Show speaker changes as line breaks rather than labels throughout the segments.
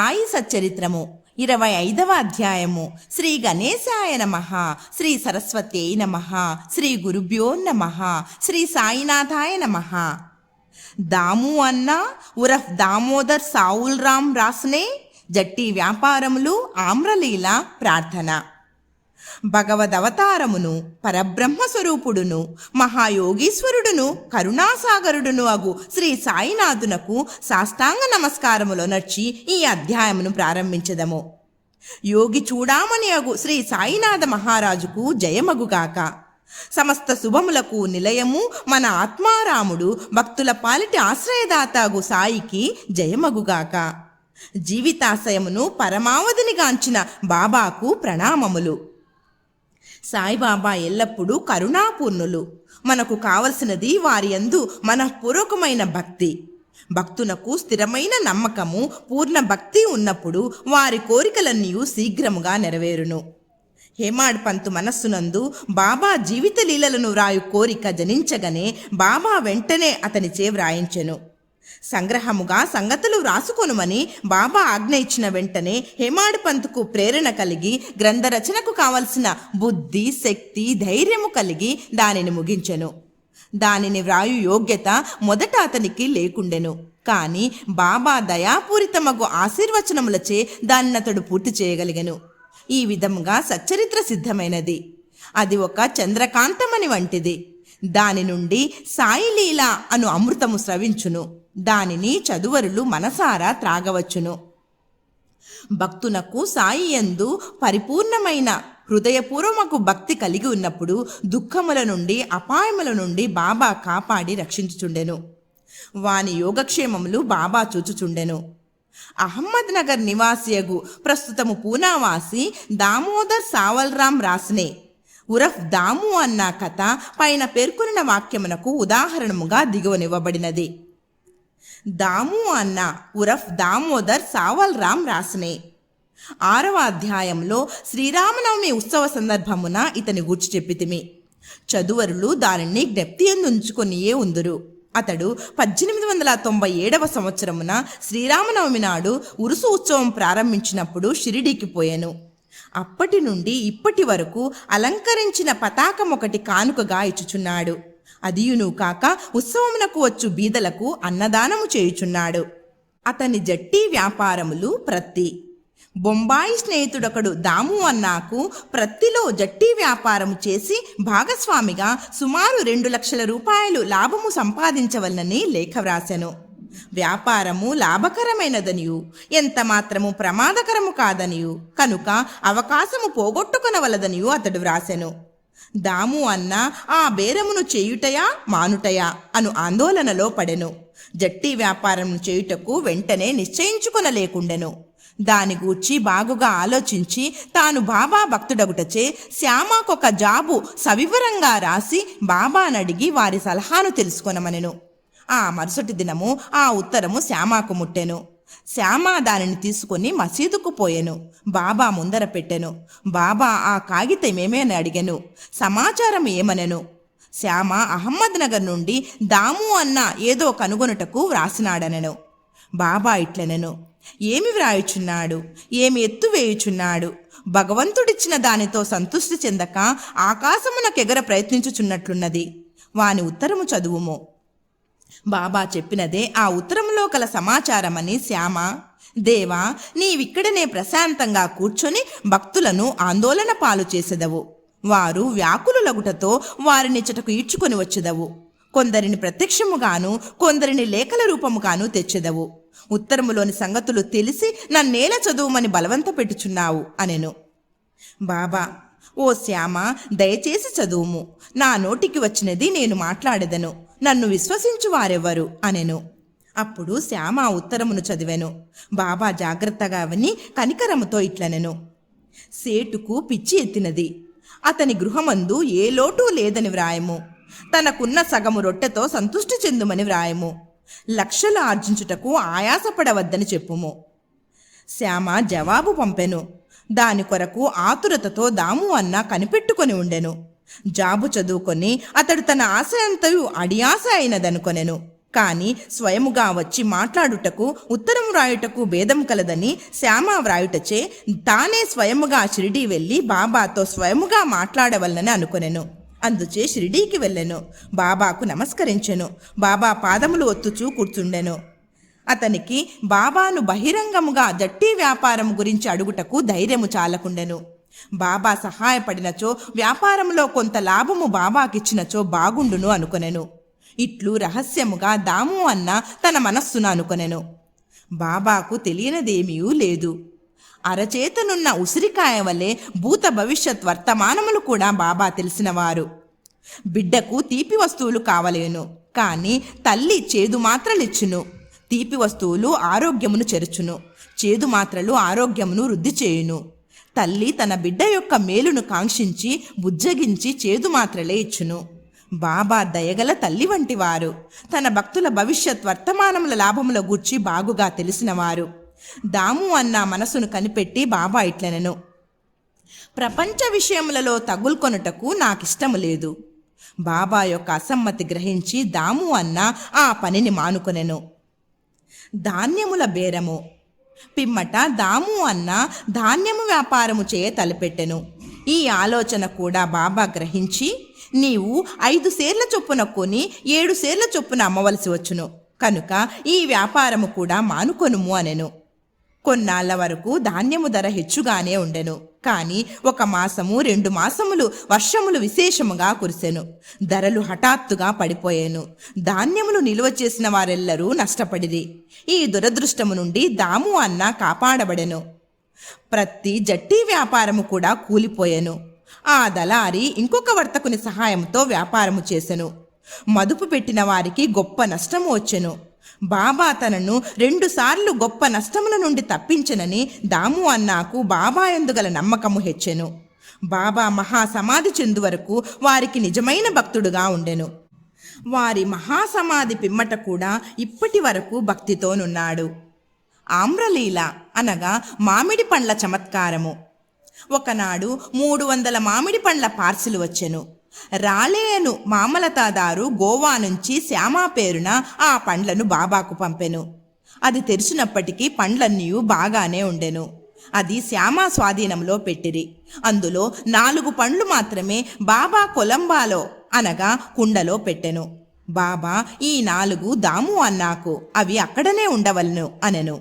సాయి సచ్చరిత్రము. ఇరవై ఐదవ అధ్యాయము. శ్రీ గణేశాయ నమ. శ్రీ సరస్వత్యై నమ. శ్రీ గురుభ్యో నమ. శ్రీ సాయినాథాయ నమ. దాము అన్న ఉరఫ్ దామోదర్ సావుల్ రామ్ రాస్నే జట్టి వ్యాపారములు ఆమ్రలీల ప్రార్థన. భగవదవతారమును పరబ్రహ్మ స్వరూపుడును మహాయోగీశ్వరుడును కరుణాసాగరుడును అగు శ్రీ సాయినాథునకు సాష్టాంగ నమస్కారములో నర్చి ఈ అధ్యాయమును ప్రారంభించదము. యోగి చూడామని అగు శ్రీ సాయినాథ మహారాజుకు జయమగుగాక. సమస్త శుభములకు నిలయము మన ఆత్మారాముడు భక్తుల పాలిటి ఆశ్రయదాతగు సాయికి జయమగుగాక. జీవితాశయమును పరమావధినిగాంచిన బాబాకు ప్రణామములు. సాయిబాబా ఎల్లప్పుడూ కరుణాపూర్ణులు. మనకు కావలసినది వారి యందు మనఃపూర్వకమైన భక్తి. భక్తునకు స్థిరమైన నమ్మకము పూర్ణ భక్తి ఉన్నప్పుడు వారి కోరికలన్నీ శీఘ్రముగా నెరవేరును. హేమాడ్ పంతు మనస్సునందు బాబా జీవిత లీలలను వ్రాయు కోరిక జనించగనే బాబా వెంటనే అతనిచే వ్రాయించెను. సంగ్రహముగా సంగతులు వ్రాసుకొనుమని బాబా ఆజ్ఞ ఇచ్చిన వెంటనే హేమాడ్ పంత్కు ప్రేరణ కలిగి గ్రంథ రచనకు కావలసిన బుద్ధి శక్తి ధైర్యము కలిగి దానిని ముగించెను. దానిని వ్రాయు యోగ్యత మొదట అతనికి లేకుండెను. కానీ బాబా దయాపూరితమగు ఆశీర్వచనములచే దాన్ని అతడు పూర్తి చేయగలిగెను. ఈ విధముగా సచ్చరిత్ర సిద్ధమైనది. అది ఒక చంద్రకాంతమని వంటిది. దాని నుండి సాయిలీల అను అమృతము స్రవించును. దానిని చదువరులు మనసారా త్రాగవచ్చును. భక్తునకు సాయి యందు పరిపూర్ణమైన హృదయపూర్వమకు భక్తి కలిగి ఉన్నప్పుడు దుఃఖముల నుండి అపాయముల నుండి బాబా కాపాడి రక్షించుచుండెను. వాని యోగక్షేమములు బాబా చూచుచుండెను. అహ్మద్ నగర్ నివాసియగు ప్రస్తుతము పూనావాసి దామోదర్ సావల్రామ్ రాస్నే. ఉరఫ్ దాము అన్న కథ పైన పేర్కొనిన వాక్యమునకు ఉదాహరణముగా దిగువనివ్వబడినది. దాము అన్న ఉరఫ్ దామోదర్ సావల్ రామ్ రాసనే. ఆరవ అధ్యాయంలో శ్రీరామనవమి ఉత్సవ సందర్భమున ఇతని గూర్చి చెప్పితిమి. చదువరులు దానిని జ్ఞప్తి ఎందుంచుకొనియే ఉందురు. అతడు పద్దెనిమిది వందల తొంభై ఏడవ సంవత్సరమున శ్రీరామనవమి నాడు ఉరుసు ఉత్సవం ప్రారంభించినప్పుడు షిరిడీకి పోయాను. అప్పటి నుండి ఇప్పటి వరకు అలంకరించిన పతాకం ఒకటి కానుకగా ఇచ్చుచున్నాడు. అదియును కాక ఉత్సవమునకు వచ్చు బీదలకు అన్నదానము చేయుచున్నాడు. అతని జట్టి వ్యాపారములు ప్రత్తి బొంబాయి స్నేహితుడొకడు దాము అన్నాకు ప్రత్తిలో జట్టి వ్యాపారము చేసి భాగస్వామిగా సుమారు రెండు లక్షల రూపాయలు లాభము సంపాదించవలనని లేఖ వ్రాసెను. వ్యాపారము లాభకరమైనదనియు ఎంత మాత్రము ప్రమాదకరము కాదనియు కనుక అవకాశము పోగొట్టుకొనవలదనియు అతడు వ్రాసెను. దాము అన్న ఆ బేరమును చేయుటయా? మానుటయా? అను ఆందోళనలో పడెను. జట్టి వ్యాపారం చేయుటకు వెంటనే నిశ్చయించుకొనలేకుండెను. దాని గూర్చి బాగుగా ఆలోచించి తాను బాబా భక్తుడగుటచే శ్యామాకొక జాబు సవివరంగా రాసి బాబానడిగి వారి సలహాను తెలుసుకొనమనెను. ఆ మరుసటి దినము ఆ ఉత్తరము శ్యామాకు ముట్టెను. శ్యామ దానిని తీసుకొని మసీదుకు పోయెను. బాబా ముందర పెట్టెను. బాబా ఆ కాగితమేమని అడిగాను. సమాచారం ఏమనెను? శ్యామ అహమ్మద్ నగర్ నుండి దాము అన్న ఏదో కనుగొనుటకు వ్రాసినాడనెను. బాబా ఇట్లనెను. ఏమి వ్రాయుచున్నాడు? ఏమి ఎత్తు వేయుచున్నాడు? భగవంతుడిచ్చిన దానితో సంతృష్టి చెందక ఆకాశమునకెగర ప్రయత్నించుచున్నట్లున్నది. వాని ఉత్తరము చదువుము. బాబా చెప్పినదే ఆ ఉత్తరంలో కల సమాచారమని శ్యామ. దేవా నీవిక్కడనే ప్రశాంతంగా కూర్చొని భక్తులను ఆందోళన పాలు చేసేదవు. వారు వ్యాకులులగుటతో వారిని చెటకు ఈడ్చుకొని వచ్చేదవు. కొందరిని ప్రత్యక్షముగాను కొందరిని లేఖల రూపముగాను తెచ్చెదవు. ఉత్తరములోని సంగతులు తెలిసి నన్నేల చదువుమని బలవంత పెట్టుచున్నావు అనెను. బాబా ఓ శ్యామ దయచేసి చదువుము. నా నోటికి వచ్చినది నేను మాట్లాడెదను. నన్ను విశ్వసించు వారెవరు అనెను. అప్పుడు శ్యామ ఉత్తరమును చదివెను. బాబా జాగ్రత్తగా విని కనికరముతో ఇట్లనెను. సేటుకు పిచ్చి ఎత్తినది. అతని గృహమందు ఏ లోటు లేదని వ్రాయము. తనకున్న సగము రొట్టెతో సంతృష్టి చెందుమని వ్రాయము. లక్షలు ఆర్జించుటకు ఆయాసపడవద్దని చెప్పుము. శ్యామ జవాబు పంపెను. దాని కొరకు ఆతురతతో దాము అన్న కనిపెట్టుకొని ఉండెను. జాబు చదువుకొని అతడు తన ఆశయంతయు అడియాశ అడియాస అయినదనుకొనెను. కాని స్వయముగా వచ్చి మాట్లాడుటకు ఉత్తరం వ్రాయుటకు భేదం కలదని శ్యామ వ్రాయుటచే తానే స్వయముగా షిరిడీ వెళ్ళి బాబాతో స్వయముగా మాట్లాడవలనని అనుకొనెను. అందుచే షిరిడీకి వెళ్ళెను. బాబాకు నమస్కరించెను. బాబా పాదములు ఒత్తుచూ కూర్చుండెను. అతనికి బాబాను బహిరంగముగా జట్టి వ్యాపారం గురించి అడుగుటకు ధైర్యము చాలకుండెను. బాబా సహాయపడినచో వ్యాపారంలో కొంత లాభము బాబాకిచ్చినచో బాగుండును అనుకొనెను. ఇట్లు రహస్యముగా దాము అన్న తన మనస్సును అనుకొనెను. బాబాకు తెలియనిదేమీయూ లేదు. అరచేతనున్న ఉసిరికాయ వలె భూత భవిష్యత్ వర్తమానములు కూడా బాబా తెలిసినవారు. బిడ్డకు తీపి వస్తువులు కావలేను కానీ తల్లి చేదు మాత్రలిచ్చును. తీపి వస్తువులు ఆరోగ్యమును చెరుచును చేదు మాత్రలు ఆరోగ్యమును వృద్ధి చేయును. తల్లి తన బిడ్డ యొక్క మేలును కాంక్షించి బుజ్జగించి చేదు మాత్రలే ఇచ్చును. బాబా దయగల తల్లి వంటివారు తన భక్తుల భవిష్యత్ వర్తమానముల లాభముల గూర్చి బాగుగా తెలిసినవారు. దాము అన్న మనసును కనిపెట్టి బాబా ఇట్లనెను. ప్రపంచ విషయములలో తగులుకొనుటకు నాకిష్టము లేదు. బాబా యొక్క అసమ్మతి గ్రహించి దాము అన్న ఆ పనిని మానుకొనెను. ధాన్యముల బేరము. పిమ్మట దాము అన్న ధాన్యము వ్యాపారము చేయ తలపెట్టెను. ఈ ఆలోచన కూడా బాబా గ్రహించి నీవు ఐదు సేర్ల చొప్పున కొని ఏడు సేర్ల చొప్పున అమ్మవలసి వచ్చును. కనుక ఈ వ్యాపారము కూడా మానుకొనుము అనెను. కొన్నాళ్ళ వరకు ధాన్యము ధర హెచ్చుగానే ఉండెను. కాని ఒక మాసము రెండు మాసములు వర్షములు విశేషముగా కురిసెను. ధరలు హఠాత్తుగా పడిపోయాను. ధాన్యములు నిల్వ చేసిన వారెల్లరూ నష్టపడిరి. ఈ దురదృష్టము నుండి దాము అన్న కాపాడబడెను. ప్రతి జట్టి వ్యాపారము కూడా కూలిపోయెను. ఆ దళారి ఇంకొక వర్తకుని సహాయంతో వ్యాపారము చేసెను. మదుపు పెట్టిన వారికి గొప్ప నష్టము వచ్చెను. బాబా తనను రెండుసార్లు గొప్ప నష్టముల నుండి తప్పించనని దాము అన్నాకు బాబా ఎందుగల నమ్మకము హెచ్చెను. బాబా మహాసమాధి చెందు వరకు వారికి నిజమైన భక్తుడుగా ఉండెను. వారి మహాసమాధి పిమ్మట కూడా ఇప్పటి వరకు భక్తితోనున్నాడు. ఆమ్రలీల అనగా మామిడి పండ్ల చమత్కారము. ఒకనాడు మూడు వందల మామిడి పండ్ల పార్సిలు వచ్చెను. రాలేయను మామలతాదారు గోవా నుంచి శ్యామా పేరున ఆ పండ్లను బాబాకు పంపెను. అది తెరిచినప్పటికీ పండ్లన్నీ బాగానే ఉండెను. అది శ్యామా స్వాధీనంలో పెట్టిరి. అందులో నాలుగు పండ్లు మాత్రమే బాబా కొలంబాలో అనగా కుండలో పెట్టెను. బాబా ఈ నాలుగు దాము అన్నాకు అవి అక్కడనే ఉండవలను అనెను.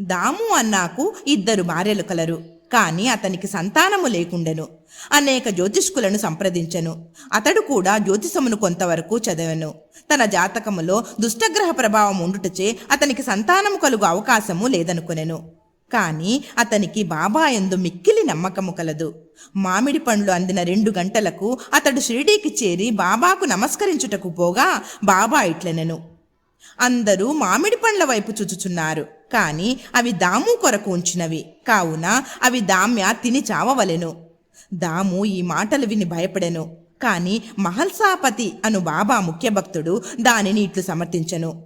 దాము అన్నాకు ఇద్దరు భార్యలు కలరు. కాని అతనికి సంతానము లేకుండెను. అనేక జ్యోతిష్కులను సంప్రదించెను. అతడు కూడా జ్యోతిషమును కొంతవరకు చదివెను. తన జాతకములో దుష్టగ్రహ ప్రభావం ఉండుటచే అతనికి సంతానము కలుగు అవకాశము లేదనుకునెను. కాని అతనికి బాబా ఎందు మిక్కిలి నమ్మకము కలదు. మామిడి పండ్లు అందిన రెండు గంటలకు అతడు షిరిడీకి చేరి బాబాకు నమస్కరించుటకు పోగా బాబా ఇట్లనెను. అందరూ మామిడి పండ్ల వైపు చూచుచున్నారు. కాని అవి దాము కొరకు ఉంచినవి. కావున అవి దామ్య తిని చావవలెను. దాము ఈ మాటలు విని భయపడెను. కాని మహల్సాపతి అను బాబా ముఖ్య భక్తుడు దానిని ఇట్లు సమర్థించను.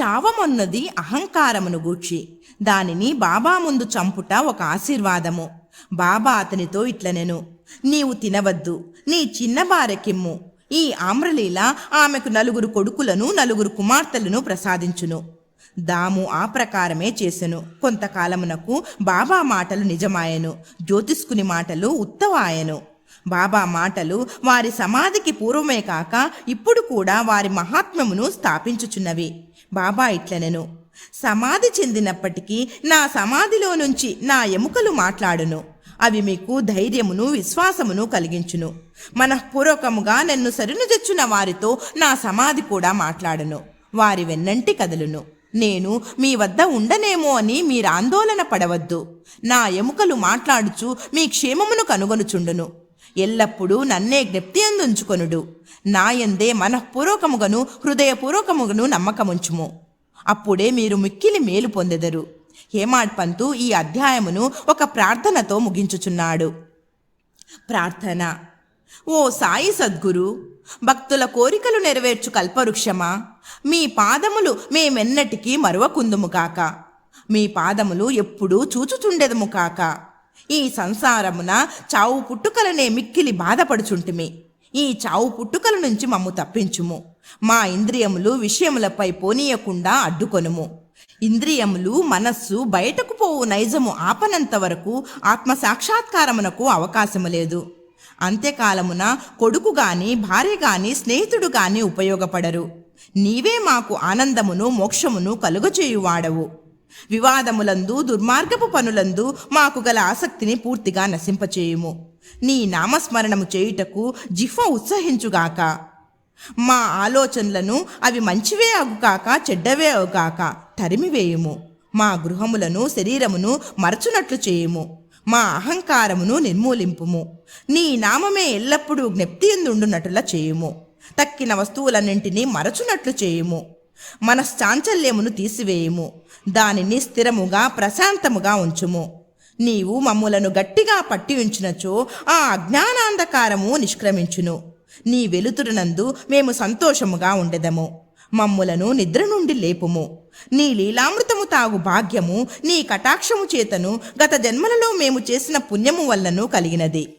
చావమన్నది అహంకారమును గూర్చి. దానిని బాబా ముందు చంపుట ఒక ఆశీర్వాదము. బాబా అతనితో ఇట్లనెను. నీవు తినవద్దు. నీ చిన్న బారెకిమ్ము ఈ ఆమ్రలీల ఆమెకు నలుగురు కొడుకులను నలుగురు కుమార్తెలను ప్రసాదించును. దాము ఆ ప్రకారమే చేసెను. కొంతకాలమునకు బాబా మాటలు నిజమాయెను. జ్యోతిష్కుని మాటలు ఉత్తవాయను. బాబా మాటలు వారి సమాధికి పూర్వమే కాక ఇప్పుడు కూడా వారి మహాత్మ్యమును స్థాపించుచున్నవి. బాబా ఇట్లనెను. సమాధి చెందినప్పటికీ నా సమాధిలో నుంచి నా ఎముకలు మాట్లాడును. అవి మీకు ధైర్యమును విశ్వాసమును కలిగించును. మనఃపూర్వకముగా నన్ను సరిను తెచ్చున వారితో నా సమాధి కూడా మాట్లాడును. వారి వెన్నంటి కదలును. నేను మీ వద్ద ఉండనేమో అని మీరు ఆందోళన పడవద్దు. నా ఎముకలు మాట్లాడుచు మీ క్షేమమును కనుగొనుచుండును. ఎల్లప్పుడూ నన్నే జ్ఞప్తి అందుంచుకొనుడు నాయందే మనఃపూర్వకముగను హృదయపూర్వకముగను నమ్మకముంచుము. అప్పుడే మీరు మిక్కిలి మేలు పొందెదరు. హేమాడ్ పంతు ఈ అధ్యాయమును ఒక ప్రార్థనతో ముగించుచున్నాడు. ప్రార్థన. ఓ సాయి సద్గురు భక్తుల కోరికలు నెరవేర్చు కల్పవృక్షమా? మీ పాదములు మేమెన్నటికీ మరువకుందుము కాక. మీ పాదములు ఎప్పుడూ చూచుచుండెదము కాక. ఈ సంసారమున చావు పుట్టుకలనే మిక్కిలి బాధపడుచుంటిమి. ఈ చావు పుట్టుకల నుంచి మమ్ము తప్పించుము. మా ఇంద్రియములు విషయములపై పోనీయకుండా అడ్డుకొనుము. ఇంద్రియములు మనస్సు బయటకు పోవు నైజము ఆపనంత వరకు ఆత్మ సాక్షాత్కారమునకు అవకాశము లేదు. అంత్యకాలమున కొడుకు గాని భార్య గాని స్నేహితుడు గాని ఉపయోగపడరు. నీవే మాకు ఆనందమును మోక్షమును కలుగచేయువాడవు. వివాదములందు దుర్మార్గపు పనులందు మాకు గల ఆసక్తిని పూర్తిగా నశింపచేయుము. నీ నామస్మరణము చేయుటకు జిఫ ఉత్సహించుగాక. మా ఆలోచనలను అవి మంచివే అగుగాక చెడ్డవే అగుకాక తరిమివేయుము. మా గృహములను శరీరమును మరచునట్లు చేయుము. మా అహంకారమును నిర్మూలింపుము. నీ నామమే ఎల్లప్పుడూ జ్ఞప్తియందుండునట్లులా చేయుము. తక్కిన వస్తువులన్నింటినీ మరచునట్లు చేయుము. మన చాంచల్యమును తీసివేయుము. దానిని స్థిరముగా ప్రశాంతముగా ఉంచుము. నీవు మమ్ములను గట్టిగా పట్టి ఉంచినచో ఆ అజ్ఞానాంధకారము నిష్క్రమించును. నీ వెలుతురునందు మేము సంతోషముగా ఉండెదము. మమ్ములను నిద్ర నుండి లేపుము. నీ లీలామృతము తాగు భాగ్యము నీ కటాక్షము చేతను గత జన్మలలో మేము చేసిన పుణ్యము వల్లను కలిగినది.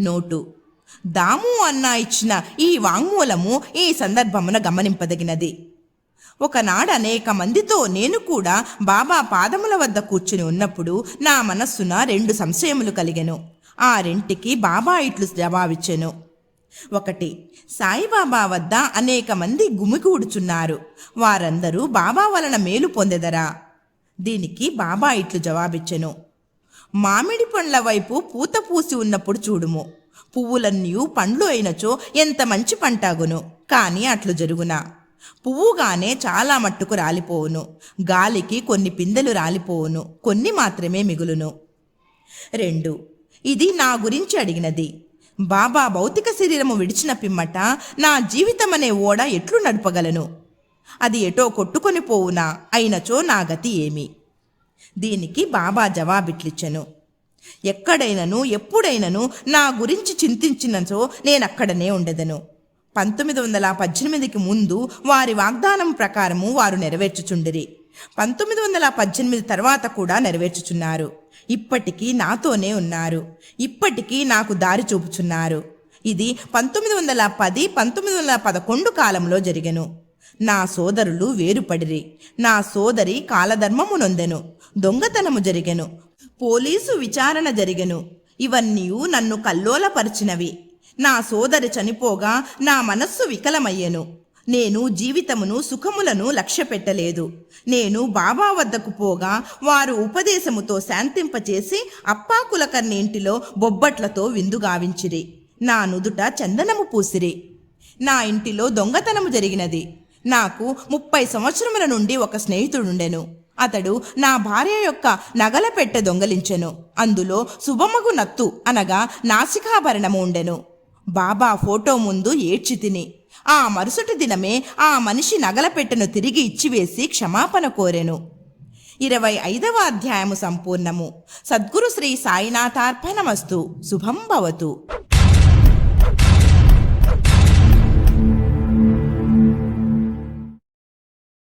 నోటు. దాము అన్న ఇచ్చిన ఈ వాంగ్మూలము ఈ సందర్భమున గమనింపదగినది. ఒకనాడు అనేక మందితో నేను కూడా బాబా పాదముల వద్ద కూర్చుని ఉన్నప్పుడు నా మనస్సున రెండు సంశయములు కలిగెను. ఆ రెంటికి బాబా ఇట్లు జవాబిచ్చెను. ఒకటి సాయిబాబా వద్ద అనేక మంది గుమిగూడుచున్నారు. వారందరూ బాబా వలన మేలు పొందెదరా? దీనికి బాబా ఇట్లు జవాబిచ్చెను. మామిడి పండ్ల వైపు పూత పూసి ఉన్నప్పుడు చూడుము. పువ్వులన్నీ పండ్లు అయినచో ఎంత మంచి పంటాగును? కానీ అట్లు జరుగునా? పువ్వుగానే చాలా మట్టుకు రాలిపోవును. గాలికి కొన్ని పిందెలు రాలిపోవును. కొన్ని మాత్రమే మిగులును. రెండు. ఇది నా గురించి అడిగినది. బాబా భౌతిక శరీరము విడిచిన పిమ్మట నా జీవితం అనే ఓడ ఎట్లు నడపగలను? అది ఎటో కొట్టుకొని పోవునా? అయినచో నా గతి ఏమి? దీనికి బాబా జవాబిట్లిచ్చెను. ఎక్కడైనను ఎప్పుడైనను నా గురించి చింతించినచో నేనక్కడనే ఉండదను. పంతొమ్మిది వందల పద్దెనిమిదికి ముందు వారి వాగ్దానం ప్రకారము వారు నెరవేర్చుచుండిరి. పంతొమ్మిది వందల పద్దెనిమిది తర్వాత కూడా నెరవేర్చుచున్నారు. ఇప్పటికీ నాతోనే ఉన్నారు. ఇప్పటికీ నాకు దారి చూపుచున్నారు. ఇది పంతొమ్మిది వందల పది పంతొమ్మిది వందల పదకొండు కాలంలో జరిగెను. నా సోదరులు వేరుపడిరి. నా సోదరి కాలధర్మము నొందెను. దొంగతనము జరిగెను. పోలీసు విచారణ జరిగెను. ఇవన్నీ నన్ను కల్లోలపరిచినవి. నా సోదరి చనిపోగా నా మనస్సు వికలమయ్యెను. నేను జీవితమును సుఖములను లక్ష్యపెట్టలేదు. నేను బాబా వద్దకు పోగా వారు ఉపదేశముతో శాంతింపచేసి అప్పాకులకర్ని ఇంటిలో బొబ్బట్లతో విందుగావించిరి నా నుదుట చందనము పూసిరి. నా ఇంటిలో దొంగతనము జరిగినది. నాకు ముప్పై సంవత్సరముల నుండి ఒక స్నేహితుడుండెను. అతడు నా భార్య యొక్క నగల పెట్టె దొంగలించెను. అందులో శుభమగు నత్తు అనగా నాసికాభరణము ఉండెను. బాబా ఫోటో ముందు ఏడ్చి తిని ఆ మరుసటి దినమే ఆ మనిషి నగల పెట్టెను తిరిగి ఇచ్చివేసి క్షమాపణ కోరెను. ఇరవై ఐదవ అధ్యాయము సంపూర్ణము. సద్గురు శ్రీ సాయినాథార్పణమస్తు. శుభం భవతు.